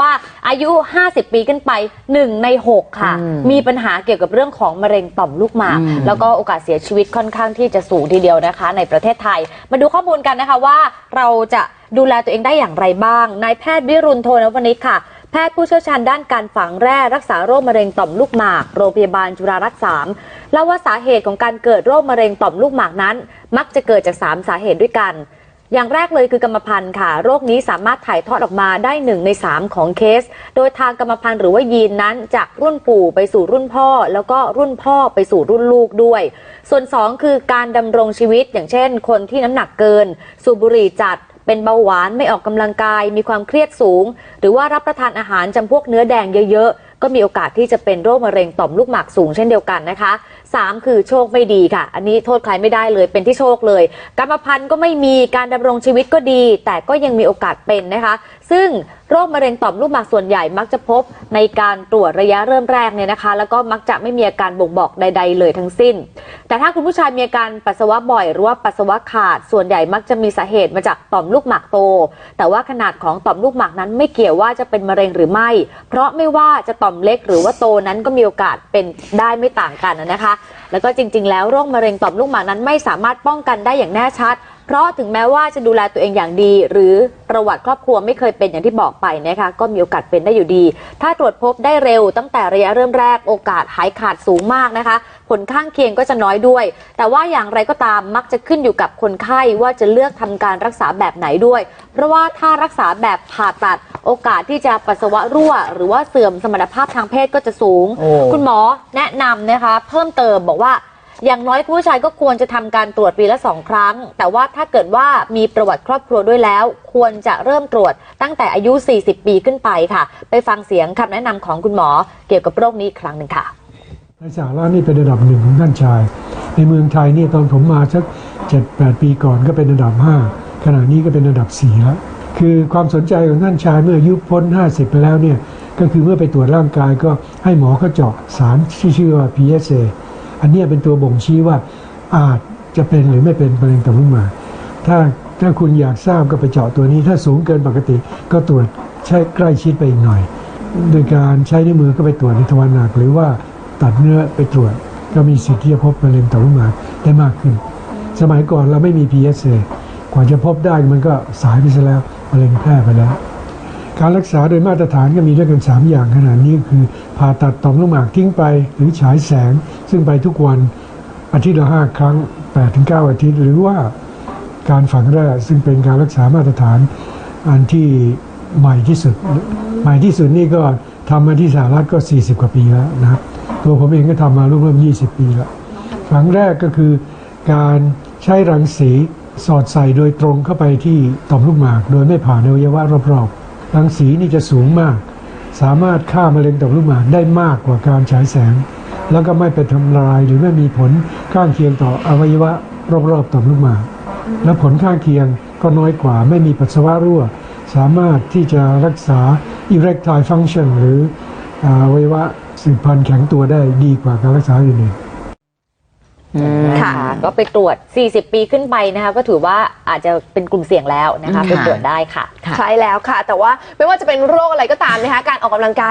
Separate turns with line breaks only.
ว่าอายุ 50 ปีขึ้นไป 1 ใน 6 ค่ะ
อืม
มีปัญหาเกี่ยวกับเรื่องของมะเร็งต่อมลูกหมาก
อืม
แล้วก็โอกาสเสียชีวิตค่อนข้างที่จะสูงทีเดียวนะคะ ในประเทศไทย มาดูข้อมูลกันนะคะว่าเราจะดูแลตัวเองได้อย่างไรบ้าง นายแพทย์วิรุณโทนวนิชค่ะ แพทย์ผู้เชี่ยวชาญด้านการฝังแร่รักษาโรคมะเร็งต่อมลูกหมาก โรงพยาบาลจุฬารัตน์สามเล่าว่าสาเหตุของการเกิดโรคมะเร็งต่อมลูกหมากนั้น มักจะเกิดจาก 3 สาเหตุด้วยกัน อย่างแรกเลยคือกรรมพันธุ์ค่ะ โรคนี้สามารถถ่ายทอดออกมาได้หนึ่งใน 3 ของเคส โดยทางกรรมพันธุ์หรือว่ายีนนั้นจากรุ่นปู่ไปสู่รุ่นพ่อ แล้วก็รุ่นพ่อไปสู่รุ่นลูกด้วย ส่วน 2 คือการดำรงชีวิต อย่างเช่น คนที่น้ำหนักเกิน สูบบุหรี่จัดเป็นเบาหวานไม่ออกกำลังกายมีความเครียดสูง หรือว่ารับประทานอาหารจำพวกเนื้อแดงเยอะ ก็มีโอกาสที่จะเป็นโรคมะเร็งต่อมลูกหมากสูงเช่นเดียวกันนะคะ 3 คือโชคไม่ดีค่ะ อันนี้โทษใครไม่ได้เลยเป็นที่โชคเลย กรรมพันธุ์ก็ไม่มีการดำรงชีวิตก็ดี แต่ก็ยังมีโอกาสเป็นนะคะ ซึ่ง โรคมะเร็งต่อมลูกหมากส่วนใหญ่มักจะพบในการตรวจระยะเริ่มแรกเนี่ยนะคะ แล้วก็มักจะไม่มีอาการบ่งบอกใด ๆ เลยทั้งสิ้น แต่ถ้าคุณผู้ชายมีอาการปัสสาวะบ่อยหรือว่าปัสสาวะขาดส่วนใหญ่มักจะมีสาเหตุมาจากต่อมลูกหมากโต แต่ว่าขนาดของต่อมลูกหมากนั้นไม่เกี่ยวว่าจะเป็นมะเร็งหรือไม่ เพราะไม่ว่าจะต่อมเล็กหรือว่าโตนั้นก็มีโอกาสเป็นได้ไม่ต่างกันนะคะ แล้วก็จริง ๆ แล้วโรคมะเร็งต่อมลูกหมากนั้นไม่สามารถป้องกันได้อย่างแน่ชัด เพราะถึงแม้ว่าจะดูแลตัวเองอย่างดี หรือประวัติครอบครัวไม่เคยเป็นอย่างที่บอกไปนะคะก็มีโอกาสเป็นได้อยู่ดี ถ้าตรวจพบได้เร็วตั้งแต่ระยะเริ่มแรกโอกาสหายขาดสูงมากนะคะ ผลข้างเคียงก็จะน้อยด้วย แต่ว่าอย่างไรก็ตามมักจะขึ้นอยู่กับคนไข้ว่าจะเลือกทำการรักษาแบบไหนด้วย เพราะว่าถ้ารักษาแบบผ่าตัดโอกาสที่จะปัสสาวะรั่ว หรือว่าเสื่อมสมรรถภาพทางเพศก็จะสูง
โอ้
คุณหมอแนะนำนะคะ เพิ่มเติมบอกว่า อย่างน้อยผู้ชายก็ควรจะทำการตรวจปีละสองครั้ง แต่ว่าถ้าเกิดว่ามีประวัติครอบครัวด้วยแล้ว ควรจะเริ่มตรวจตั้งแต่อายุ 40 ปีขึ้นไปค่ะ ไปฟังเสียงคำแนะนำของคุณหมอเกี่ยวกับโรคนี้อีกครั้งหนึ่งค่ะ
ในสาระนี่เป็นระดับหนึ่งของท่านชาย ในเมืองไทยนี่ตอนผมมาสักเจ็ดแปดปีก่อนก็เป็นระดับห้าขณะนี้ก็เป็นระดับสี่แล้วคือความสนใจของท่านชายเมื่ออายุพ้น 50 ไปแล้วเนี่ยก็คือเมื่อไปตรวจร่างกายก็ให้หมอเขาเจาะสารที่ชื่อว่า PSA อันนี้เป็นตัวบ่งชี้ว่าอาจจะเป็นหรือไม่เป็นมะเร็งต่อมลูกหมากถ้าถ้าคุณอยากทราบก็ไปเจาะตัวนี้ ถ้าสูงเกินปกติก็ตรวจใช้ใกล้ชิดไปอีกหน่อย โดยการใช้นิ้วมือก็ไปตรวจในทวารหนัก หรือว่าตัดเนื้อไปตรวจ ก็มีสิทธิ์ที่จะพบมะเร็งต่อมลูกหมากได้มากขึ้น สมัยก่อนเราไม่มี PSA กว่าจะพบได้มันก็สายไปซะแล้วมะเร็งแพร่ไปแล้ว การรักษาโดยมาตรฐานก็มีด้วยกัน 3 อย่างขนาดนี้คือ ผ่าตัดต่อมลูกหมากทิ้งไป หรือฉายแสง ซึ่งไปทุกวันอาทิตย์ละห้าครั้ง 8-9 อาทิตย์ หรือว่าการฝังแร่ซึ่งเป็นการรักษามาตรฐานอันที่ใหม่ที่สุด ใหม่ที่สุดนี่ก็ทำมาที่สหรัฐก็ 40 กว่าปีแล้วนะครับตัวผมเองก็ทำมาร่วมๆ20 ปีแล้วฝังแรกก็คือการใช้รังสีสอดใส่โดยตรงเข้าไปที่ต่อมลูกหมาก โดยไม่ผ่านอวัยวะรอบๆ รังสีนี่จะสูงมาก สามารถฆ่ามะเร็งต่อมลูกหมากได้มากกว่าการฉายแสง แล้วก็ไม่ไปทำลายหรือไม่มีผลข้างเคียงต่ออวัยวะรอบๆต่อมลูกหมาก และผลข้างเคียงก็น้อยกว่าไม่มีปัสสาวะรั่ว สามารถที่จะรักษา erectile function หรืออ่าอวัยวะสืบพันธุ์แข็งตัวได้ดีกว่าการรักษาอื่นๆ
ค่ะ ก็ไปตรวจ 40 ปีขึ้นไปนะคะ ก็ถือว่าอาจจะเป็นกลุ่มเสี่ยงแล้วนะคะ
อืม
ไปตรวจได้ค่ะ
ใช่แล้วค่ะ แต่ว่าไม่ว่าจะเป็นโรคอะไรก็ตามนะคะ การออกกำลังกาย